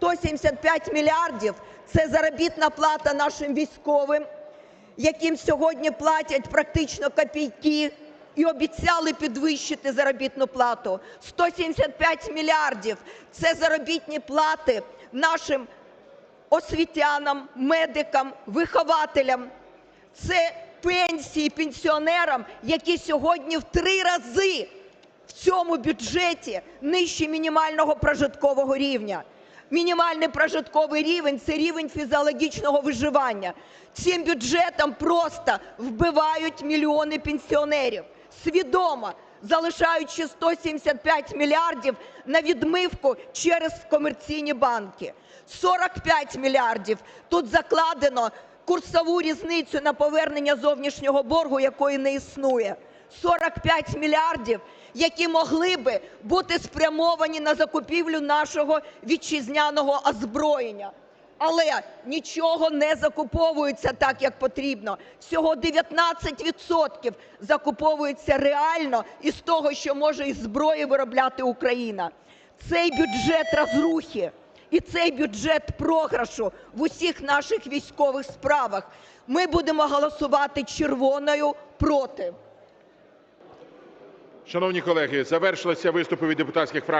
175 мільярдів – це заробітна плата нашим військовим, яким сьогодні платять практично копійки і обіцяли підвищити заробітну плату. 175 мільярдів – це заробітні плати нашим освітянам, медикам, вихователям. Це пенсії пенсіонерам, які сьогодні в три рази в цьому бюджеті нижче мінімального прожиткового рівня. Мінімальний прожитковий рівень – це рівень фізіологічного виживання. Цим бюджетом просто вбивають мільйони пенсіонерів, свідомо залишаючи 175 мільярдів на відмивку через комерційні банки. 45 мільярдів тут закладено курсову різницю на повернення зовнішнього боргу, якої не існує. 45 мільярдів, які могли би бути спрямовані на закупівлю нашого вітчизняного озброєння. Але нічого не закуповується так, як потрібно. Всього 19% закуповується реально із того, що може із зброї виробляти Україна. Цей бюджет розрухи і цей бюджет програшу в усіх наших військових справах. Ми будемо голосувати червоною проти. Шановні колеги, завершилися виступи від депутатських фракцій.